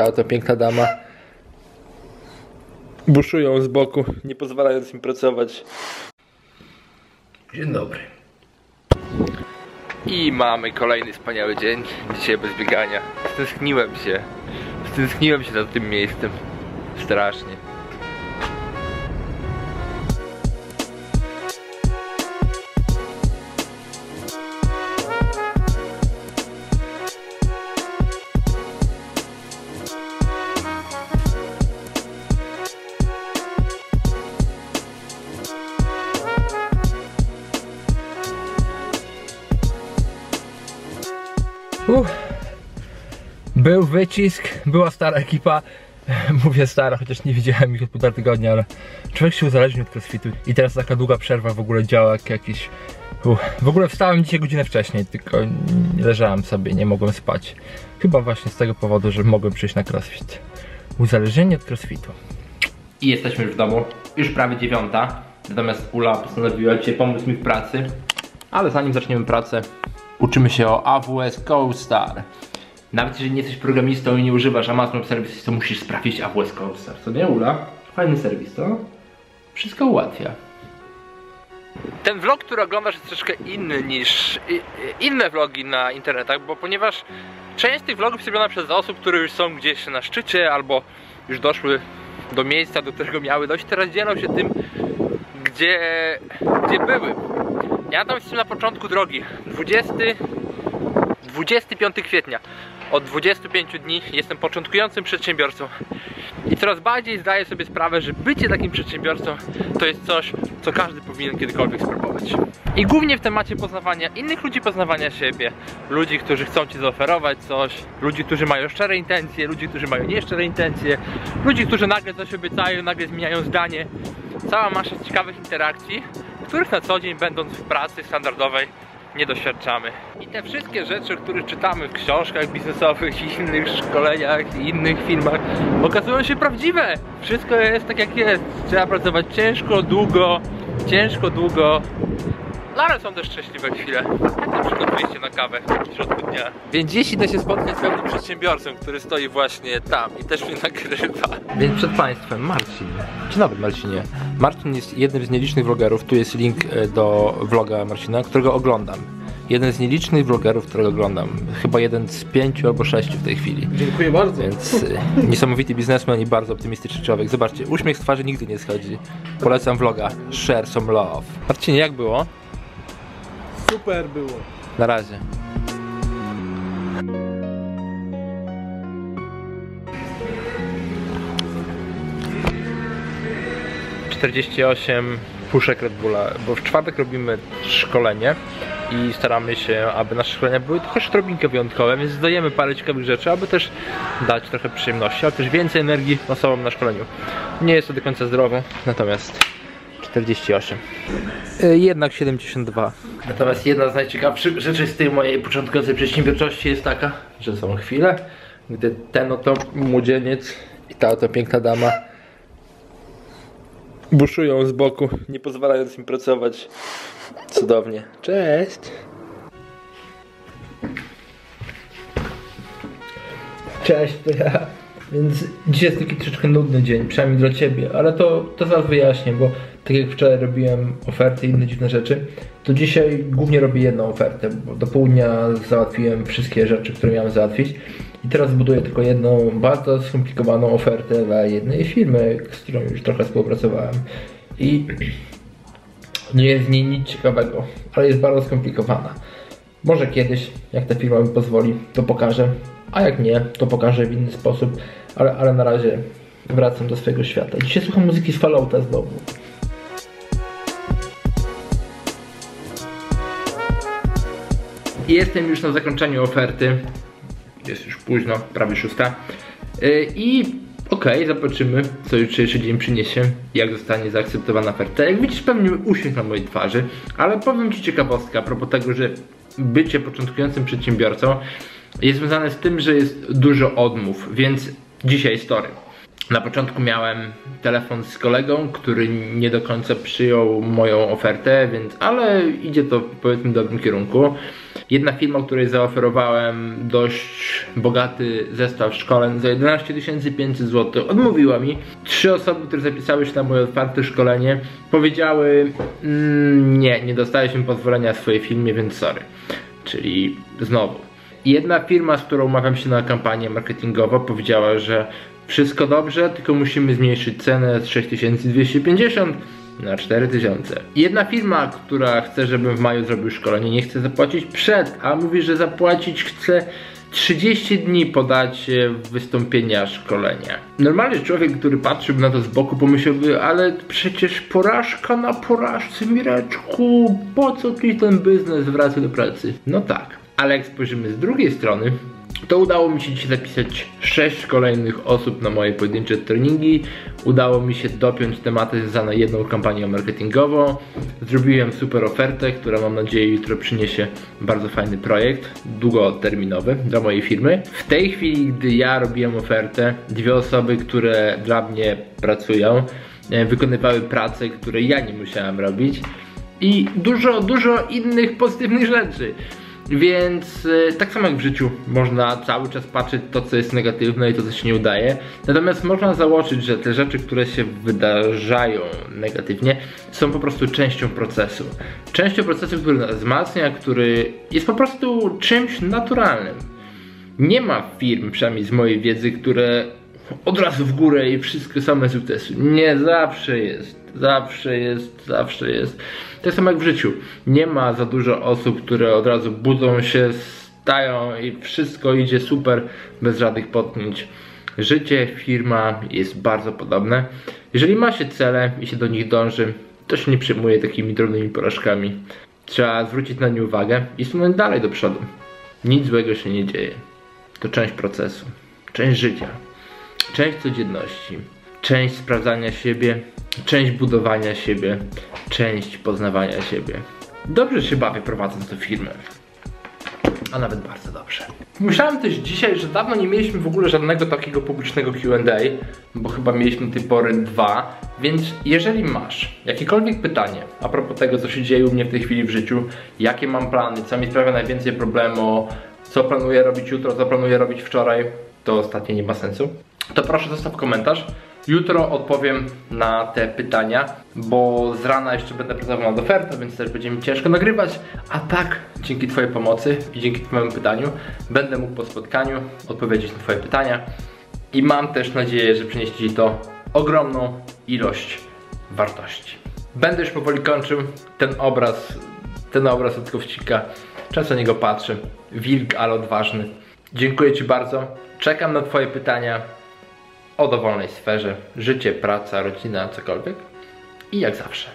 ta oto piękna dama buszują z boku, nie pozwalając im pracować. Dzień dobry. I mamy kolejny wspaniały dzień, dzisiaj bez biegania. Stęskniłem się, stęskniłem się za tym miejscem. Strasznie. Był wycisk, była stara ekipa. Mówię stara, chociaż nie widziałem ich od półtora tygodnia, ale człowiek się uzależnił od crossfitu i teraz taka długa przerwa w ogóle działa jak jakiś... W ogóle wstałem dzisiaj godzinę wcześniej, tylko leżałem sobie, nie mogłem spać. Chyba właśnie z tego powodu, że mogłem przyjść na crossfit. Uzależnienie od crossfitu. I jesteśmy już w domu, już prawie dziewiąta. Natomiast Ula postanowiła dzisiaj pomóc mi w pracy. Ale zanim zaczniemy pracę, uczymy się o AWS CoStar. Nawet jeżeli nie jesteś programistą i nie używasz Amazon Web Services, to musisz sprawdzić AWS CoStar. Co nie, Ula? Fajny serwis, to wszystko ułatwia. Ten vlog, który oglądasz jest troszkę inny niż inne vlogi na internetach, bo ponieważ część tych vlogów jest robiona przez osób, które już są gdzieś na szczycie albo już doszły do miejsca, do którego miały dojść. Teraz dzielą się tym, gdzie, gdzie były. Ja tam jestem na początku drogi. 20, 25 kwietnia. Od 25 dni jestem początkującym przedsiębiorcą. I coraz bardziej zdaję sobie sprawę, że bycie takim przedsiębiorcą to jest coś, co każdy powinien kiedykolwiek spróbować. I głównie w temacie poznawania innych ludzi, poznawania siebie. Ludzi, którzy chcą Ci zaoferować coś, ludzi, którzy mają szczere intencje, ludzi, którzy mają nieszczere intencje, ludzi, którzy nagle coś obiecają, nagle zmieniają zdanie. Cała masza ciekawych interakcji, których na co dzień będąc w pracy standardowej nie doświadczamy. I te wszystkie rzeczy, o których czytamy w książkach biznesowych i innych szkoleniach i innych filmach okazują się prawdziwe. Wszystko jest tak jak jest. Trzeba pracować ciężko, długo, ciężko, długo. No ale są też szczęśliwe chwile. Na przykład wyjście na kawę w środku dnia. Więc jeśli da się spotkać z pewnym przedsiębiorcą, który stoi właśnie tam i też mnie nagrywa. Więc przed Państwem Marcin. Dzień dobry Marcinie. Marcin jest jednym z nielicznych vlogerów. Tu jest link e, do vloga Marcina, którego oglądam. Jeden z nielicznych vlogerów, którego oglądam. Chyba jeden z pięciu albo sześciu w tej chwili. Dziękuję bardzo. Więc e, niesamowity biznesmen i bardzo optymistyczny człowiek. Zobaczcie, uśmiech z twarzy nigdy nie schodzi. Polecam vloga Share Some Love. Marcinie, jak było? Super było. Na razie. Czterdzieści osiem puszek Red Bulla, bo w czwartek robimy szkolenie i staramy się, aby nasze szkolenia były trochę odrobinkę wyjątkowe, więc dodajemy parę ciekawych rzeczy, aby też dać trochę przyjemności, ale też więcej energii osobom na szkoleniu. Nie jest to do końca zdrowe, natomiast 48. Y, Jednak 72. Natomiast jedna z najciekawszych rzeczy z tej mojej początkującej przedsiębiorczości jest taka, że są chwile, gdy ten oto młodzieniec i ta oto piękna dama buszują z boku, nie pozwalając im pracować. Cudownie. Cześć! Cześć, to ja. Więc dzisiaj jest taki troszeczkę nudny dzień, przynajmniej dla ciebie, ale to, to zaraz wyjaśnię, bo tak jak wczoraj robiłem oferty i inne dziwne rzeczy, to dzisiaj głównie robię jedną ofertę, bo do południa załatwiłem wszystkie rzeczy, które miałem załatwić. I teraz zbuduję tylko jedną bardzo skomplikowaną ofertę dla jednej firmy, z którą już trochę współpracowałem. I nie jest w niej nic ciekawego, ale jest bardzo skomplikowana. Może kiedyś, jak ta firma mi pozwoli, to pokażę, a jak nie, to pokażę w inny sposób, ale, ale na razie wracam do swojego świata. Dzisiaj słucham muzyki z Fallouta znowu. Jestem już na zakończeniu oferty. Jest już późno, prawie szósta. Yy, I okej, zobaczymy, co jutrzejszy dzień przyniesie, jak zostanie zaakceptowana oferta. Jak widzisz, pewnie uśmiech na mojej twarzy, ale powiem Ci ciekawostkę a propos tego, że bycie początkującym przedsiębiorcą jest związane z tym, że jest dużo odmów, więc dzisiaj story. Na początku miałem telefon z kolegą, który nie do końca przyjął moją ofertę, więc ale idzie to powiedzmy w dobrym kierunku. Jedna firma, której zaoferowałem dość bogaty zestaw szkoleń za 11 500 zł, odmówiła mi. Trzy osoby, które zapisały się na moje otwarte szkolenie, powiedziały: mm, Nie, nie dostaliśmy pozwolenia w swojej firmie, więc sorry. Czyli znowu. Jedna firma, z którą umawiam się na kampanię marketingową, powiedziała, że wszystko dobrze, tylko musimy zmniejszyć cenę z 6250 na 4000. Jedna firma, która chce, żebym w maju zrobił szkolenie, nie chce zapłacić przed, a mówi, że zapłacić chce 30 dni po dacie wystąpienia szkolenia. Normalnie człowiek, który patrzyłby na to z boku, pomyślałby, ale przecież porażka na porażce, Mireczku, po co ci ten biznes wraca do pracy? No tak, ale jak spojrzymy z drugiej strony, to udało mi się dzisiaj zapisać 6 kolejnych osób na moje pojedyncze treningi. Udało mi się dopiąć tematy związane jedną kampanią marketingową. Zrobiłem super ofertę, która mam nadzieję jutro przyniesie bardzo fajny projekt, długoterminowy dla mojej firmy. W tej chwili, gdy ja robiłem ofertę, dwie osoby, które dla mnie pracują, e, wykonywały prace, które ja nie musiałem robić i dużo, dużo innych pozytywnych rzeczy. Więc e, tak samo jak w życiu, można cały czas patrzeć to, co jest negatywne i to, co się nie udaje. Natomiast można założyć, że te rzeczy, które się wydarzają negatywnie, są po prostu częścią procesu. Częścią procesu, który nas wzmacnia, który jest po prostu czymś naturalnym. Nie ma firm, przynajmniej z mojej wiedzy, które od razu w górę i wszystkie same sukcesy. Nie, zawsze jest. Zawsze jest, zawsze jest. Tak samo jak w życiu. Nie ma za dużo osób, które od razu budzą się, stają i wszystko idzie super bez żadnych potknięć. Życie, firma jest bardzo podobne. Jeżeli ma się cele i się do nich dąży, to się nie przejmuje takimi drobnymi porażkami. Trzeba zwrócić na nie uwagę i sunąć dalej do przodu. Nic złego się nie dzieje. To część procesu, część życia, część codzienności, część sprawdzania siebie, część budowania siebie, część poznawania siebie. Dobrze się bawię prowadząc tę firmę. A nawet bardzo dobrze. Myślałem też dzisiaj, że dawno nie mieliśmy w ogóle żadnego takiego publicznego QA, bo chyba mieliśmy do tej pory dwa. Więc jeżeli masz jakiekolwiek pytanie a propos tego, co się dzieje u mnie w tej chwili w życiu, jakie mam plany, co mi sprawia najwięcej problemu, co planuję robić jutro, co planuję robić wczoraj, to ostatnie nie ma sensu, to proszę zostaw komentarz. Jutro odpowiem na te pytania, bo z rana jeszcze będę pracował nad ofertą, więc też będzie mi ciężko nagrywać. A tak, dzięki Twojej pomocy i dzięki Twojemu pytaniu, będę mógł po spotkaniu odpowiedzieć na Twoje pytania. I mam też nadzieję, że przyniesie Ci to ogromną ilość wartości. Będę już powoli kończył ten obraz, ten obraz od Kowcika. Często na niego patrzę. Wilk, ale odważny. Dziękuję Ci bardzo. Czekam na Twoje pytania o dowolnej sferze, życie, praca, rodzina, cokolwiek. I jak zawsze.